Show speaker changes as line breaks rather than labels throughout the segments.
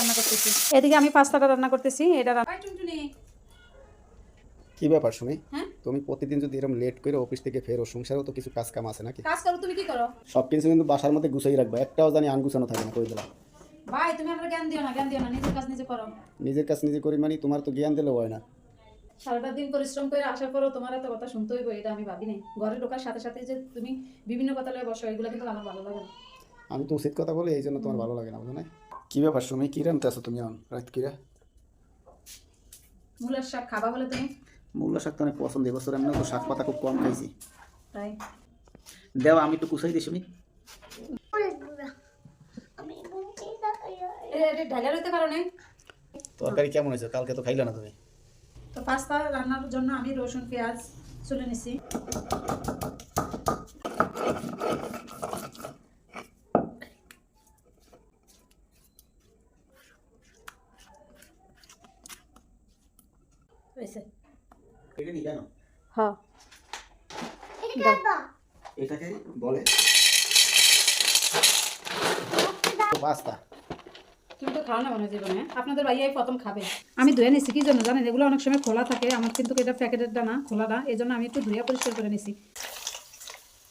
রান্না করতেছি। এদিকে আমি পাস্তাটা রান্না করতেছি এটা রান্না টুনটুনি।
কি ব্যাপার শুনি
হ্যাঁ?
তুমি প্রতিদিন যদি এরকম লেট করে অফিস থেকে ফেরো সংসারেও তো কিছু কাজ কাম আছে নাকি?
কাজ করো তুমি কি করো?
সব কিছু কিন্তু বাসার মধ্যে গুছাই রাখবা একটাও জানি আনগুছানো থাকে না কই দিলাম
ভাই তুমি আমার জ্ঞান দিও না জ্ঞান দিও না নিজের কাজ নিজে করো।
নিজের কাজ নিজে করি মানে তোমার তো জ্ঞান দিলে হয় না।
সারাটা দিন পরিশ্রম করে আসার পরও তোমার এত কথা শুনতে হইব এটা আমি ভাবি নাই। ঘরে ঢোকার সাথে সাথে যে তুমি বিভিন্ন কথা লয়ে বসো এগুলো কিন্তু আমার ভালো লাগে না।
আমি তো উচিত কথা বলি এই জন্য তোমার ভালো লাগে না বুঝো না কি ব্যাপার শুনি কি রানতে আছো তুমি এখন রাত কিরা?
মূলের শাক খাবা বলে তুমি?
মূল্য শাক তো অনেক পছন্দ এবছর এমনি তো শাক পাতা খুব কম খাইছি।
তাই?
দেও আমি একটু কুচাই দিই
এটা ঢালা রইতে পারো নাই?
তরকারি কেমন হয়েছে? কালকে তো খাইলে না তুমি?
তো পাস্তা রান্নার জন্য আমি রসুন পেঁয়াজ চলে নিছি। হয়েছে।
এটা নি
হ্যাঁ
এটাকে বলে পাস্তা।
তুমি তো খাও না মনে জীবনে। আপনাদের ভাইয়াই প্রথম খাবে। আমি ধুয়ে নিছি কি জন্য জানেন? এগুলো অনেক সময় খোলা থাকে। আমার কিন্তু এটা প্যাকেটের দানা খোলাটা এই জন্য আমি একটু ধুয়ে পরিষ্কার করে নিছি।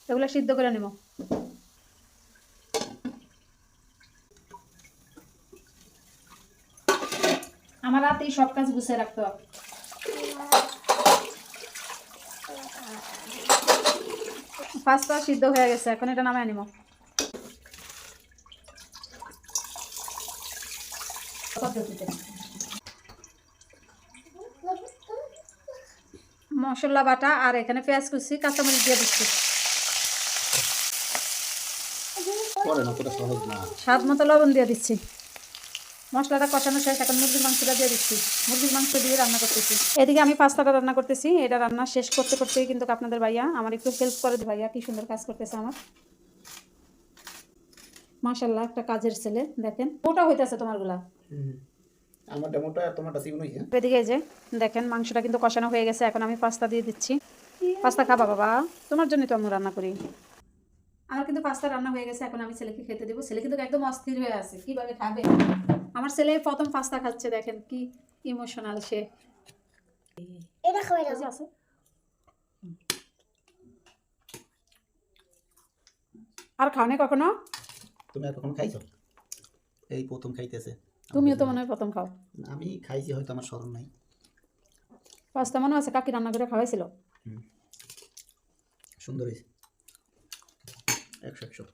এগুলো সিদ্ধ করে নেব। আমার রাতেই সব কাজ গুছিয়ে রাখতে হবে। পাঁচটা সিদ্ধ হয়ে গেছে এখন এটা নামায় নিব পদ্ধতিতে মশলা বাটা আর এখানে পেঁয়াজ কুচি কাঁচামরিচ দিয়ে দিচ্ছি। স্বাদ মতো লবণ দিয়ে দিচ্ছি। মশলাটা কষানো শেষ এখন মুরগির মাংসটা দিয়ে দিচ্ছি। মুরগির মাংস দিয়ে রান্না করতেছি। এদিকে আমি পাস্তাটা রান্না করতেছি এটা রান্না শেষ করতে করতেই কিন্তু আপনাদের ভাইয়া আমার একটু হেল্প করে ভাইয়া কি সুন্দর কাজ করতেছে আমার। মাশাল্লাহ একটা কাজের ছেলে দেখেন। ওটা হইতেছে তোমারগুলা।
আমার ডেমোটা আর তোমারটা সিগুন হইছে
এদিকে এই যে দেখেন মাংসটা কিন্তু কষানো হয়ে গেছে এখন আমি পাস্তা দিয়ে দিচ্ছি। পাস্তা খাবা বাবা তোমার জন্যই তো আমি রান্না করি। আমার কিন্তু পাস্তা রান্না হয়ে গেছে এখন আমি ছেলেকে খেতে দেবো। ছেলে কিন্তু একদম অস্থির হয়ে আছে কীভাবে খাবে? আমার ছেলে প্রথম পাস্তা খাচ্ছে দেখেন কি ইমোশনাল সে।
এটা
আছে। আর খাও না কখনো?
তুমি আর কখনো খাইছো? এই প্রথম খাইতেছে।
তুমিও তো মনে হয় প্রথম খাও।
আমি খাইছি হয়তো আমার স্মরণ নাই।
পাস্তা মনে আছে? কাকি রান্না করে খাওয়াইছিল?
সুন্দর হয়েছে। একশো একশো